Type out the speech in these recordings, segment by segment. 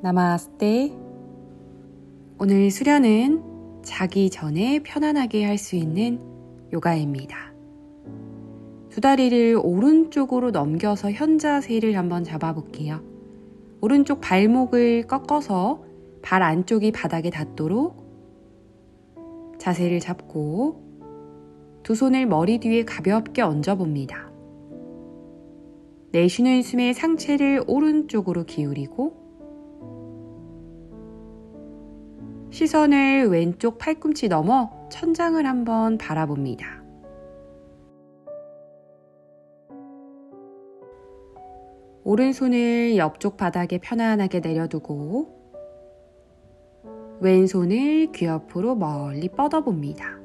나마스테. 오늘 수련은 자기 전에 편안하게 할 수 있는 요가입니다. 두 다리를 오른쪽으로 넘겨서 현자세를 한번 잡아볼게요. 오른쪽 발목을 꺾어서 발 안쪽이 바닥에 닿도록 자세를 잡고 두 손을 머리 뒤에 가볍게 얹어봅니다. 내쉬는 숨에 상체를 오른쪽으로 기울이고 시선을 왼쪽 팔꿈치 넘어 천장을 한번 바라봅니다. 오른손을 옆쪽 바닥에 편안하게 내려두고 왼손을 귀 옆으로 멀리 뻗어봅니다.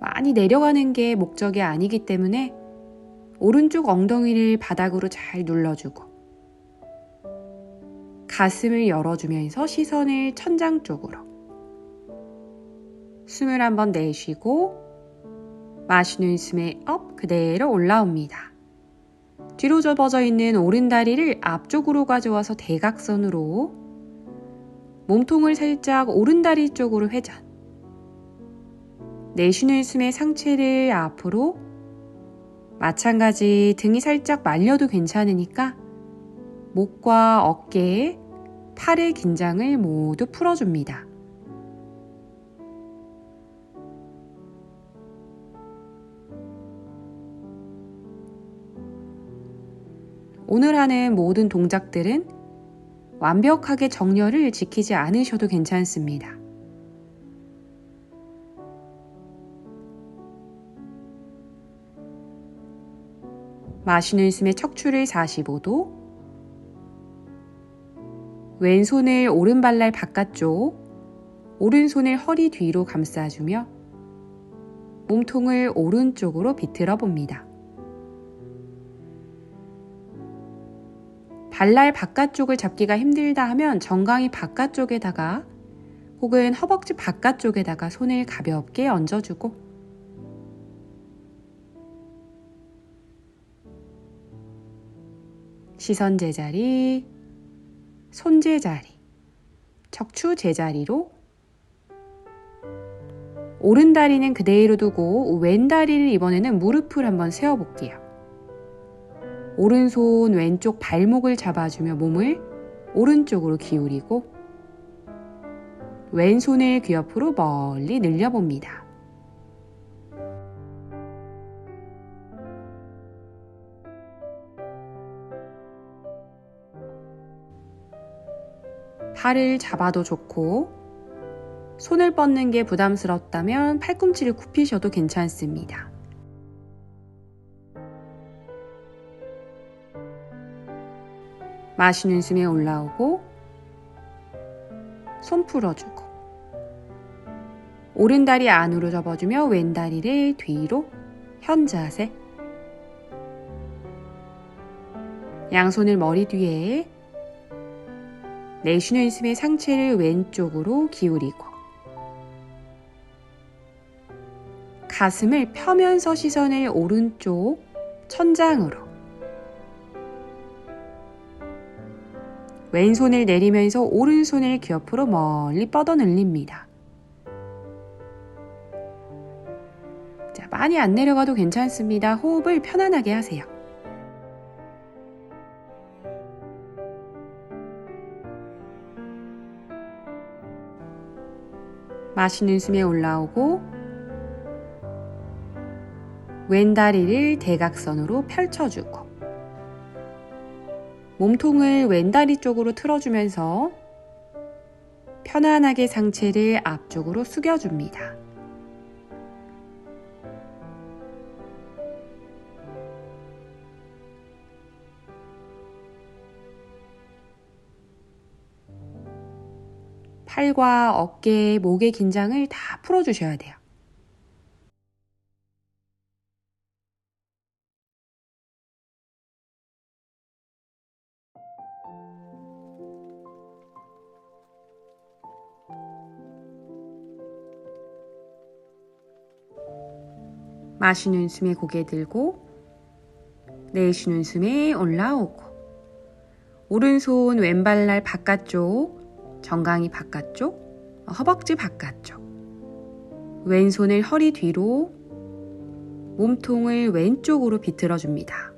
많이 내려가는 게 목적이 아니기 때문에 오른쪽 엉덩이를 바닥으로 잘 눌러주고 가슴을 열어주면서 시선을 천장 쪽으로 숨을 한번 내쉬고 마시는 숨에 업 그대로 올라옵니다. 뒤로 접어져 있는 오른 다리를 앞쪽으로 가져와서 대각선으로 몸통을 살짝 오른 다리 쪽으로 회전. 내쉬는 숨에 상체를 앞으로 마찬가지 등이 살짝 말려도 괜찮으니까 목과 어깨, 팔의 긴장을 모두 풀어줍니다. 오늘 하는 모든 동작들은 완벽하게 정렬을 지키지 않으셔도 괜찮습니다. 마시는 숨에 척추를 45도, 왼손을 오른발날 바깥쪽, 오른손을 허리 뒤로 감싸주며 몸통을 오른쪽으로 비틀어 봅니다. 발날 바깥쪽을 잡기가 힘들다 하면 정강이 바깥쪽에다가 혹은 허벅지 바깥쪽에다가 손을 가볍게 얹어주고 시선 제자리, 손 제자리, 척추 제자리로 오른 다리는 그대로 두고 왼 다리를 이번에는 무릎을 한번 세워볼게요. 오른손 왼쪽 발목을 잡아주며 몸을 오른쪽으로 기울이고 왼손을 귀 옆으로 멀리 늘려봅니다. 팔을 잡아도 좋고 손을 뻗는 게 부담스럽다면 팔꿈치를 굽히셔도 괜찮습니다. 마시는 숨에 올라오고 손 풀어주고 오른 다리 안으로 접어주며 왼 다리를 뒤로 현자세 양손을 머리 뒤에 내쉬는 숨에 상체를 왼쪽으로 기울이고 가슴을 펴면서 시선을 오른쪽 천장으로 왼손을 내리면서 오른손을 귀 옆으로 멀리 뻗어 늘립니다. 자, 많이 안 내려가도 괜찮습니다. 호흡을 편안하게 하세요. 마시는 숨에 올라오고 왼 다리를 대각선으로 펼쳐주고 몸통을 왼 다리 쪽으로 틀어주면서 편안하게 상체를 앞쪽으로 숙여줍니다. 팔과 어깨, 목의 긴장을 다 풀어주셔야 돼요. 마시는 숨에 고개 들고 내쉬는 숨에 올라오고 오른손 왼발 날 바깥쪽, 정강이 바깥쪽, 허벅지 바깥쪽. 왼손을 허리 뒤로, 몸통을 왼쪽으로 비틀어 줍니다.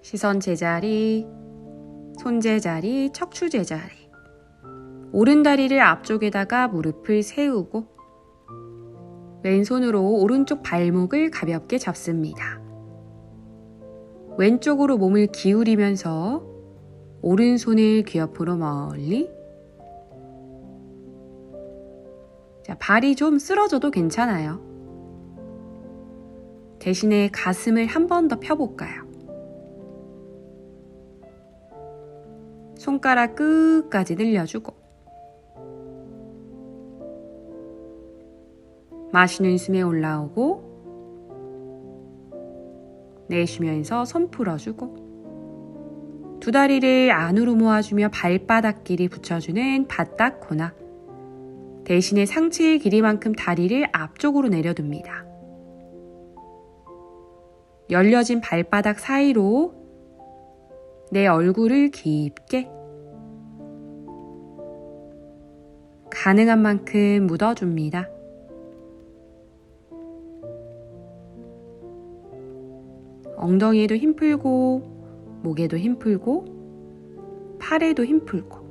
시선 제자리, 손 제자리, 척추 제자리. 오른 다리를 앞쪽에다가 무릎을 세우고 왼손으로 오른쪽 발목을 가볍게 잡습니다. 왼쪽으로 몸을 기울이면서 오른손을 귀 옆으로 멀리 자, 발이 좀 쓰러져도 괜찮아요. 대신에 가슴을 한 번 더 펴볼까요? 손가락 끝까지 늘려주고 마시는 숨에 올라오고 내쉬면서 손 풀어주고 두 다리를 안으로 모아주며 발바닥 길이 붙여주는 바닥 코나 대신에 상체의 길이만큼 다리를 앞쪽으로 내려둡니다. 열려진 발바닥 사이로 내 얼굴을 깊게 가능한 만큼 묻어줍니다. 엉덩이에도 힘 풀고, 목에도 힘 풀고, 팔에도 힘 풀고.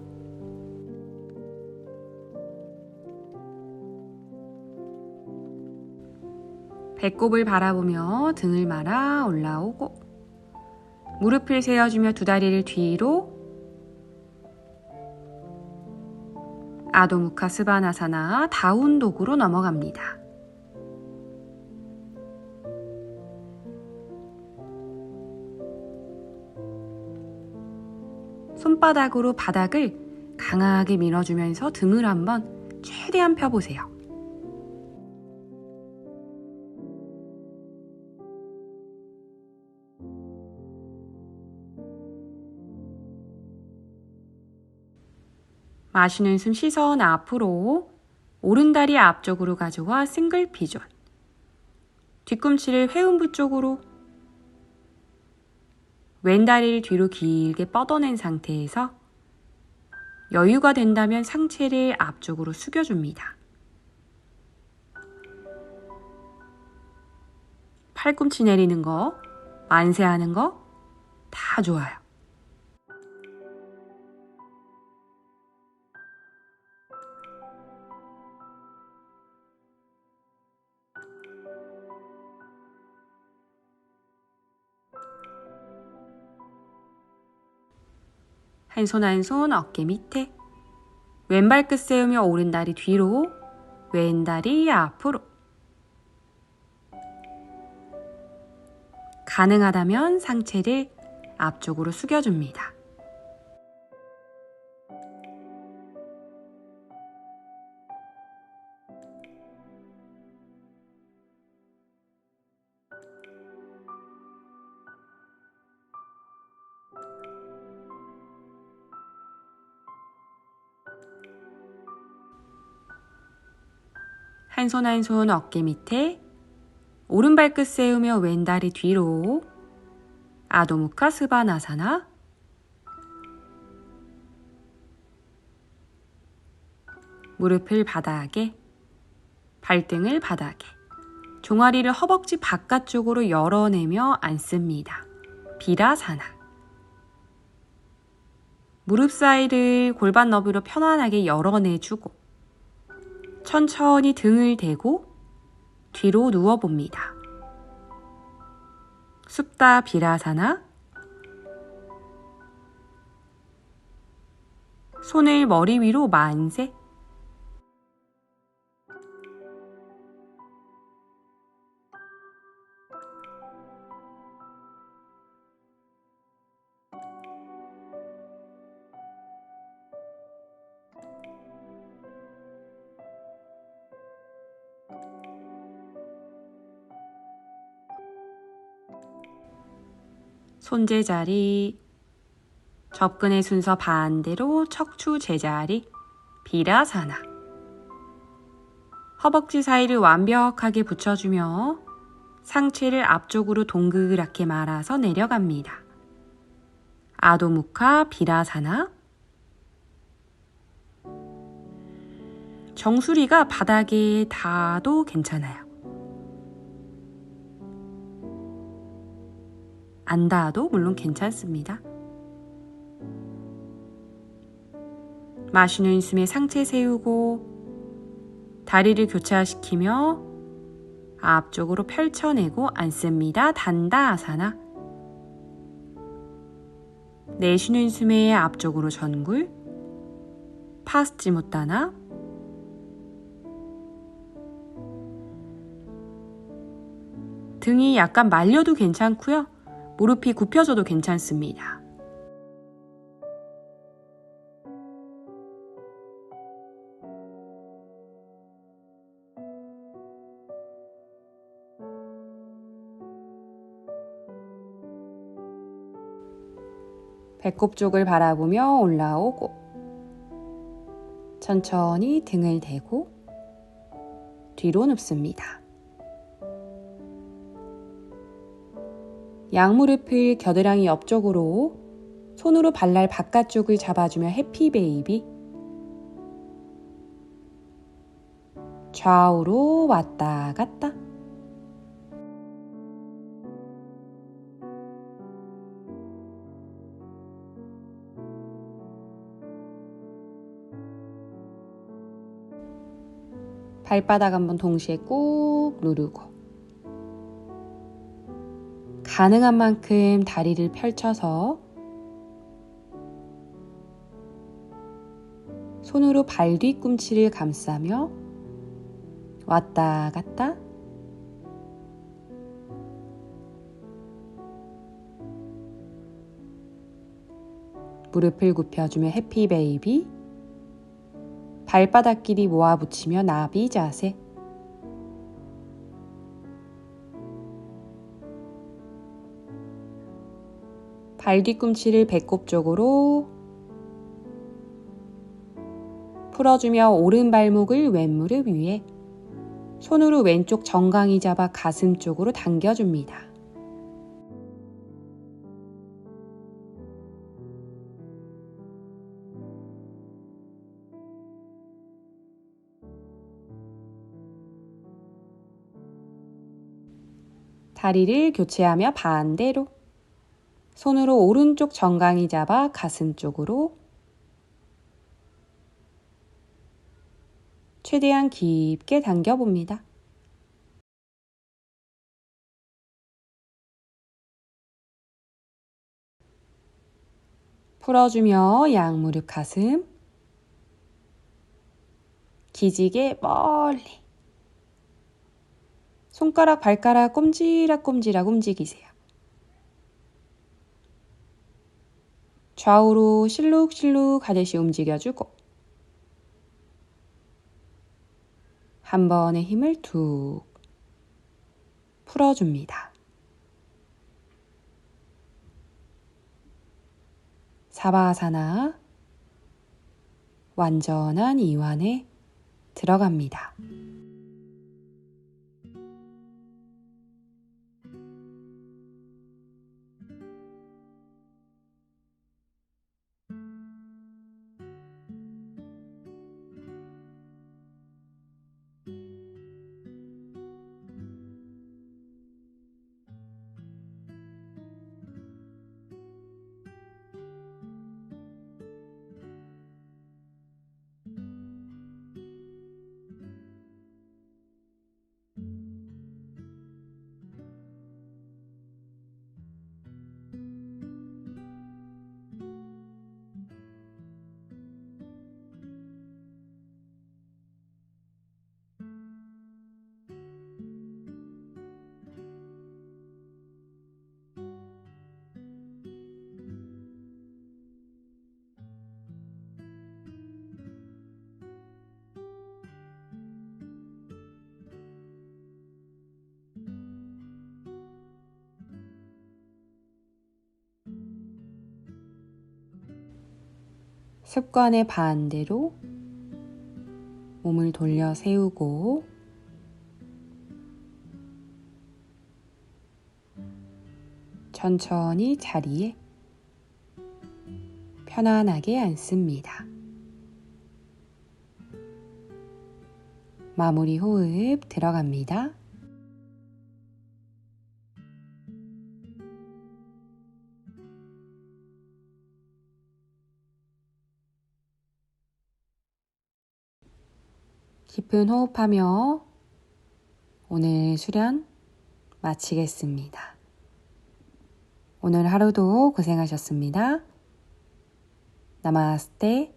배꼽을 바라보며 등을 말아 올라오고, 무릎을 세워주며 두 다리를 뒤로, 아도무카 스바나사나 다운독으로 넘어갑니다. 손바닥으로 바닥을 강하게 밀어주면서 등을 한번 최대한 펴보세요. 마시는 숨 시선 앞으로 오른다리 앞쪽으로 가져와 싱글 피존 뒤꿈치를 회음부 쪽으로 왼 다리를 뒤로 길게 뻗어낸 상태에서 여유가 된다면 상체를 앞쪽으로 숙여줍니다. 팔꿈치 내리는 거, 만세하는 거 다 좋아요. 한 손 한 손 어깨 밑에 왼발 끝 세우며 오른다리 뒤로 왼다리 앞으로 가능하다면 상체를 앞쪽으로 숙여줍니다. 한 손 한 손 어깨 밑에 오른발 끝 세우며 왼다리 뒤로 아도무카 스바나사나 무릎을 바닥에 발등을 바닥에 종아리를 허벅지 바깥쪽으로 열어내며 앉습니다. 비라사나 무릎 사이를 골반 너비로 편안하게 열어내주고 천천히 등을 대고 뒤로 누워봅니다. 숲다 비라사나 손을 머리 위로 만세 손 제자리 접근의 순서 반대로 척추 제자리 비라사나 허벅지 사이를 완벽하게 붙여주며 상체를 앞쪽으로 동그랗게 말아서 내려갑니다. 아도무카 비라사나 정수리가 바닥에 닿아도 괜찮아요. 안 닿아도 물론 괜찮습니다. 마시는 숨에 상체 세우고 다리를 교차시키며 앞쪽으로 펼쳐내고 앉습니다. 단다 아사나. 내쉬는 숨에 앞쪽으로 전굴. 파스지 못다나. 등이 약간 말려도 괜찮고요. 무릎이 굽혀져도 괜찮습니다. 배꼽 쪽을 바라보며 올라오고 천천히 등을 대고 뒤로 눕습니다. 양무릎을 겨드랑이 옆쪽으로 손으로 발날 바깥쪽을 잡아주며 해피 베이비. 좌우로 왔다 갔다. 발바닥 한번 동시에 꾹 누르고 가능한 만큼 다리를 펼쳐서 손으로 발 뒤꿈치를 감싸며 왔다 갔다 무릎을 굽혀주며 해피 베이비 발바닥끼리 모아붙이며 나비 자세. 발 뒤꿈치를 배꼽 쪽으로 풀어주며 오른 발목을 왼무릎 위에 손으로 왼쪽 정강이 잡아 가슴 쪽으로 당겨줍니다. 다리를 교체하며 반대로 손으로 오른쪽 정강이 잡아 가슴 쪽으로 최대한 깊게 당겨봅니다. 풀어주며 양무릎 가슴 기지개 멀리 손가락, 발가락 꼼지락꼼지락 움직이세요. 좌우로 실룩실룩 하듯이 움직여주고 한 번의 힘을 툭 풀어줍니다. 사바사나 완전한 이완에 들어갑니다. 습관의 반대로 몸을 돌려 세우고 천천히 자리에 편안하게 앉습니다. 마무리 호흡 들어갑니다. 깊은 호흡하며 오늘 수련 마치겠습니다. 오늘 하루도 고생하셨습니다. 나마스테